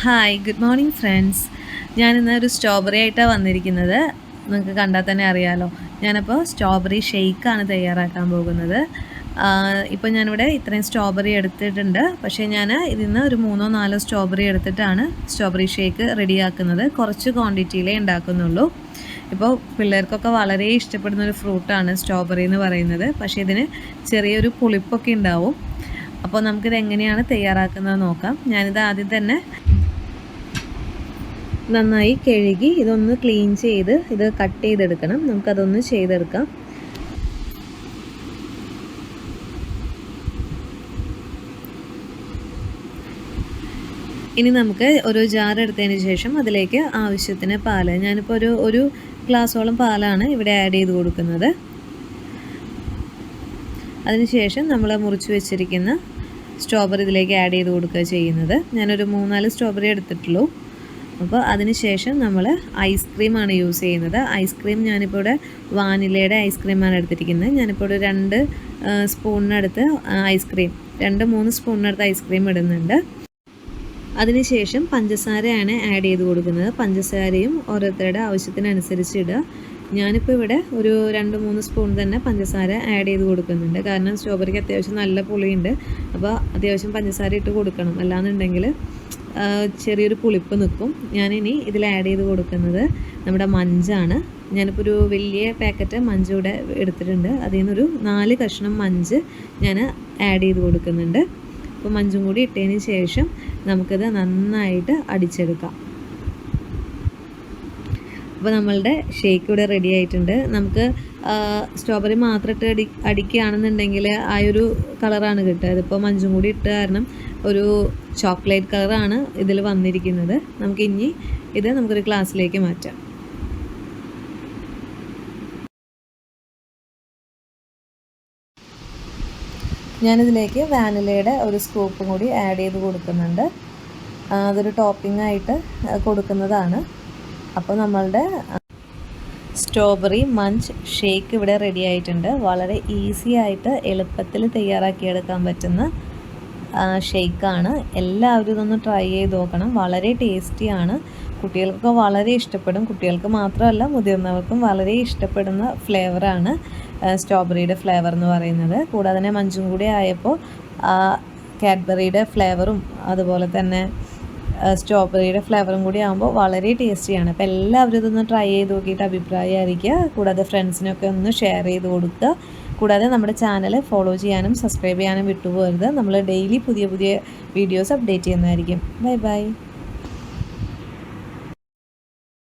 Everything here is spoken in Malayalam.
ഹായ് ഗുഡ് മോർണിംഗ് ഫ്രണ്ട്സ് ഞാനിന്ന് ഒരു സ്ട്രോബെറി ആയിട്ടാണ് വന്നിരിക്കുന്നത്. നിങ്ങൾക്ക് കണ്ടാൽ തന്നെ അറിയാമല്ലോ ഞാനപ്പോൾ സ്ട്രോബെറി ഷെയ്ക്കാണ് തയ്യാറാക്കാൻ പോകുന്നത്. ഇപ്പോൾ ഞാനിവിടെ ഇത്രയും സ്ട്രോബെറി എടുത്തിട്ടുണ്ട്. പക്ഷേ ഞാൻ ഇതിൽ നിന്ന് ഒരു മൂന്നോ നാലോ സ്ട്രോബെറി എടുത്തിട്ടാണ് സ്ട്രോബെറി ഷേക്ക് റെഡിയാക്കുന്നത്. കുറച്ച് ക്വാണ്ടിറ്റിയിലേ ഉണ്ടാക്കുന്നുള്ളൂ. ഇപ്പോൾ പിള്ളേർക്കൊക്കെ വളരെ ഇഷ്ടപ്പെടുന്ന ഒരു ഫ്രൂട്ടാണ് സ്ട്രോബെറി എന്ന് പറയുന്നത്. പക്ഷേ ഇതിന് ചെറിയൊരു പുളിപ്പൊക്കെ ഉണ്ടാവും. അപ്പോൾ നമുക്കിത് എങ്ങനെയാണ് തയ്യാറാക്കുന്നത് നോക്കാം. ഞാനിത് ആദ്യം തന്നെ നന്നായി കഴുകി ഇതൊന്ന് ക്ലീൻ ചെയ്ത് ഇത് കട്ട് ചെയ്തെടുക്കണം. നമുക്കതൊന്ന് ചെയ്തെടുക്കാം. ഇനി നമുക്ക് ഒരു ജാർ എടുത്തതിന് ശേഷം അതിലേക്ക് ആവശ്യത്തിന് പാൽ. ഞാനിപ്പോൾ ഒരു ഒരു ഗ്ലാസോളം പാലാണ് ഇവിടെ ആഡ് ചെയ്ത് കൊടുക്കുന്നത്. അതിനുശേഷം നമ്മൾ മുറിച്ച് വെച്ചിരിക്കുന്ന സ്ട്രോബെറി ഇതിലേക്ക് ആഡ് ചെയ്ത് കൊടുക്കുക ചെയ്യുന്നത്. ഞാനൊരു മൂന്നാൽ സ്ട്രോബെറി എടുത്തിട്ടുള്ളൂ. അപ്പോൾ അതിനുശേഷം നമ്മൾ ഐസ്ക്രീമാണ് യൂസ് ചെയ്യുന്നത്. ഐസ്ക്രീം ഞാനിപ്പോൾ ഇവിടെ വാനിലയുടെ ഐസ്ക്രീമാണ് എടുത്തിരിക്കുന്നത്. ഞാനിപ്പോൾ ഒരു രണ്ട് സ്പൂണിനടുത്ത് ഐസ്ക്രീം രണ്ട് മൂന്ന് സ്പൂണിനടുത്ത് ഐസ്ക്രീം ഇടുന്നുണ്ട്. അതിനുശേഷം പഞ്ചസാരയാണ് ആഡ് ചെയ്ത് കൊടുക്കുന്നത്. പഞ്ചസാരയും ഓരോരുത്തരുടെ ആവശ്യത്തിനനുസരിച്ച് ഇടുക. ഞാനിപ്പോൾ ഇവിടെ ഒരു രണ്ട് മൂന്ന് സ്പൂൺ തന്നെ പഞ്ചസാര ആഡ് ചെയ്ത് കൊടുക്കുന്നുണ്ട്. കാരണം സ്ട്രോബെറിക്ക് അത്യാവശ്യം നല്ല പുളിയുണ്ട്. അപ്പോൾ അത്യാവശ്യം പഞ്ചസാര ഇട്ട് കൊടുക്കണം. അല്ലാന്നുണ്ടെങ്കിൽ ചെറിയൊരു പുളിപ്പ് നിൽക്കും. ഞാനിനി ഇതിൽ ആഡ് ചെയ്ത് കൊടുക്കുന്നത് നമ്മുടെ മഞ്ചാണ്. ഞാനിപ്പോൾ ഒരു വലിയ പാക്കറ്റ് മഞ്ച് ഇവിടെ എടുത്തിട്ടുണ്ട്. അതിൽ നിന്നൊരു നാല് കഷ്ണം മഞ്ച് ഞാൻ ആഡ് ചെയ്ത് കൊടുക്കുന്നുണ്ട്. അപ്പോൾ മഞ്ചും കൂടി ഇട്ടതിന് ശേഷം നമുക്കിത് നന്നായിട്ട് അടിച്ചെടുക്കാം. അപ്പോൾ നമ്മളുടെ ഷേക്ക് ഇവിടെ റെഡി ആയിട്ടുണ്ട്. നമുക്ക് സ്ട്രോബെറി മാത്രം ഇട്ട് അടി അടിക്കുകയാണെന്നുണ്ടെങ്കിൽ ആ ഒരു കളറാണ് കിട്ടുക. ഇതിപ്പോൾ മഞ്ചും കൂടി ഇട്ട് കാരണം ഒരു ചോക്ലേറ്റ് കളറാണ് ഇതിൽ വന്നിരിക്കുന്നത്. നമുക്ക് ഇനി ഇത് നമുക്കൊരു ഗ്ലാസ്സിലേക്ക് മാറ്റാം. ഞാനിതിലേക്ക് വാനിലയുടെ ഒരു സ്കൂപ്പും കൂടി ആഡ് ചെയ്ത് കൊടുക്കുന്നുണ്ട്. അതൊരു ടോപ്പിംഗ് ആയിട്ട് കൊടുക്കുന്നതാണ്. അപ്പോൾ നമ്മളുടെ സ്ട്രോബെറി മഞ്ച് ഷേക്ക് ഇവിടെ റെഡി ആയിട്ടുണ്ട്. വളരെ ഈസി ആയിട്ട് എളുപ്പത്തിൽ തയ്യാറാക്കിയെടുക്കാൻ പറ്റുന്ന ഷേക്കാണ് എല്ലാവരും ഇതൊന്ന് ട്രൈ ചെയ്ത് നോക്കണം. വളരെ ടേസ്റ്റിയാണ് കുട്ടികൾക്കൊക്കെ വളരെ ഇഷ്ടപ്പെടും. കുട്ടികൾക്ക് മാത്രമല്ല മുതിർന്നവർക്കും വളരെ ഇഷ്ടപ്പെടുന്ന ഫ്ലേവറാണ് സ്ട്രോബെറിയുടെ ഫ്ലേവർ എന്ന് പറയുന്നത്. കൂടാതെ തന്നെ മഞ്ചും കൂടി ആയപ്പോൾ കാഡ്ബറിയുടെ ഫ്ലേവറും അതുപോലെ തന്നെ സ്ട്രോബെറിയുടെ ഫ്ലേവറും കൂടി ആകുമ്പോൾ വളരെ ടേസ്റ്റിയാണ് അപ്പോൾ എല്ലാവരും ഇതൊന്ന് ട്രൈ ചെയ്ത് നോക്കിയിട്ട് അഭിപ്രായം അറിയിക്കുക കൂടാതെ ഫ്രണ്ട്സിനൊക്കെ ഒന്ന് ഷെയർ ചെയ്ത് കൊടുക്കുക. കൂടാതെ നമ്മുടെ ചാനൽ ഫോളോ ചെയ്യാനും സബ്സ്ക്രൈബ് ചെയ്യാനും വിട്ടുപോകരുത്. നമ്മൾ ഡെയിലി പുതിയ പുതിയ വീഡിയോസ് അപ്ഡേറ്റ് ചെയ്യുന്നതായിരിക്കും. Bye bye